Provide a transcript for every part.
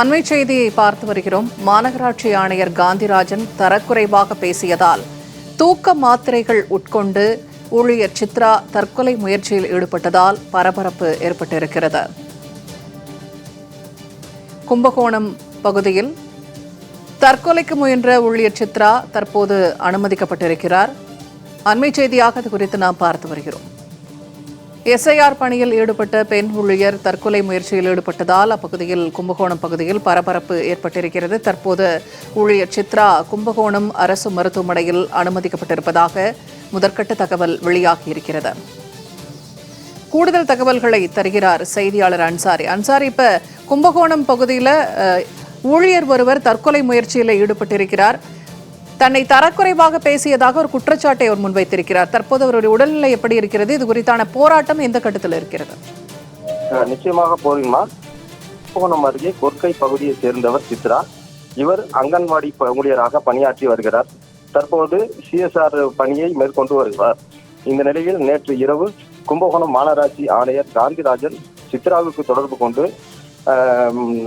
அண்மை செய்தியை பார்த்து வருகிறோம். மாநகராட்சி ஆணையர் காந்திராஜன் தரக்குறைவாக பேசியதால் தூக்க மாத்திரைகள் உட்கொண்டு ஊழியர் சித்ரா தற்கொலை முயற்சியில் ஈடுபட்டதால் பரபரப்பு ஏற்பட்டிருக்கிறது. கும்பகோணம் பகுதியில் தற்கொலைக்கு முயன்ற ஊழியர் சித்ரா தற்போது அனுமதிக்கப்பட்டிருக்கிறார். அண்மை செய்தியாக அது குறித்து நாம் பார்த்து வருகிறோம். எஸ்ஐஆர் பணியில் ஈடுபட்ட பெண் ஊழியர் தற்கொலை முயற்சியில் ஈடுபட்டதால் அப்பகுதியில் கும்பகோணம் பகுதியில் பரபரப்பு ஏற்பட்டிருக்கிறது. தற்போது ஊழியர் சித்ரா கும்பகோணம் அரசு மருத்துவமனையில் அனுமதிக்கப்பட்டிருப்பதாக முதற்கட்ட தகவல் வெளியாகியிருக்கிறது. கூடுதல் தகவல்களை தருகிறார் செய்தியாளர் அன்சாரி. அன்சாரி இப்ப கும்பகோணம் பகுதியில் ஊழியர் ஒருவர் தற்கொலை முயற்சியில் ஈடுபட்டிருக்கிறார். தன்னை தரக்குறைவாக பேசியதாக ஒரு குற்றச்சாட்டை அவர் முன்வைத்திருக்கிறார். தற்போது அவருடைய உடல்நிலை எப்படி இருக்கிறது? இது குறித்தான போராட்டம் எந்த கட்டத்தில் இருக்கிறது? நிச்சயமாக போறீங்கம்மா கும்பகோணம் அருகே கொற்கை பகுதியை சேர்ந்தவர் சித்ரா. இவர் அங்கன்வாடி ஊழியராக பணியாற்றி வருகிறார். தற்போது சிஎஸ்ஆர் பணியை மேற்கொண்டு வருகிறார் இந்த நிலையில் நேற்று இரவு கும்பகோணம் மாநகராட்சி ஆணையர் காந்திராஜன் சித்ராவுக்கு தொடர்பு கொண்டு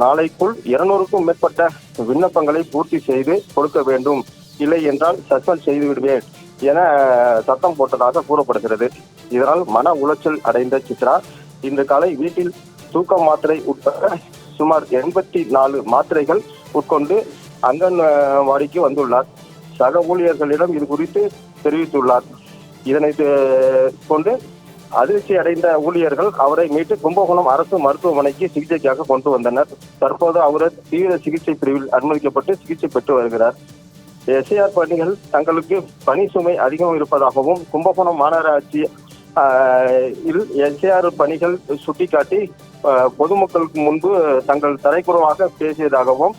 நாளைக்குள் இருநூறுக்கும் மேற்பட்ட விண்ணப்பங்களை பூர்த்தி செய்து கொடுக்க வேண்டும். இல்லை என்றால் சஸ்பெண்ட் செய்து விடுவேன் என சத்தம் போட்டதாக கூறப்படுகிறது. இதனால் மன உளைச்சல் அடைந்த சித்ரா இன்று காலை வீட்டில் தூக்க மாத்திரை உட்பட சுமார் எண்பத்தி நாலு மாத்திரைகள் உட்கொண்டு அங்கன்வாடிக்கு வந்துள்ளார். சக ஊழியர்களிடம் இது குறித்து தெரிவித்துள்ளார். இதனை கொண்டு அதிர்ச்சி அடைந்த ஊழியர்கள் அவரை மீட்டு கும்பகோணம் அரசு மருத்துவமனைக்கு சிகிச்சைக்காக கொண்டு வந்தனர். தற்போது அவர் தீவிர சிகிச்சை பிரிவில் அனுமதிக்கப்பட்டு சிகிச்சை பெற்று வருகிறார். எஸ்ஐஆர் பணிகள் தங்களுக்கு பணி சுமை அதிகம் இருப்பதாகவும் கும்பகோணம் மாநகராட்சி இல் எஸ்ஐஆர் பணிகள் சுட்டிக்காட்டி பொதுமக்களுக்கு முன்பு தங்கள் தரைக்குறவாக பேசியதாகவும்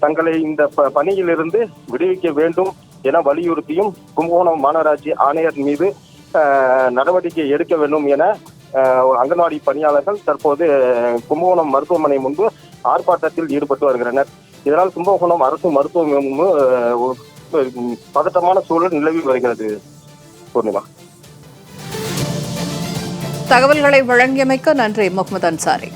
தங்களை இந்த ப- பணியிலிருந்து விடுவிக்க வேண்டும் என வலியுறுத்தியும் கும்பகோணம் மாநகராட்சி ஆணையர் மீது நடவடிக்கை எடுக்க வேண்டும் என அங்கன்வாடி பணியாளர்கள் தற்போது கும்பகோணம் மருத்துவமனை முன்பு ஆர்ப்பாட்டத்தில் ஈடுபட்டு வருகின்றனர் இதனால் கும்பகோணம் அரசு மருத்துவமும் பதட்டமான சூழல் நிலவி வருகிறது. பூர்ணிமா. தகவல்களை வழங்கியமைக்க நன்றி முகமது அன்சாரி.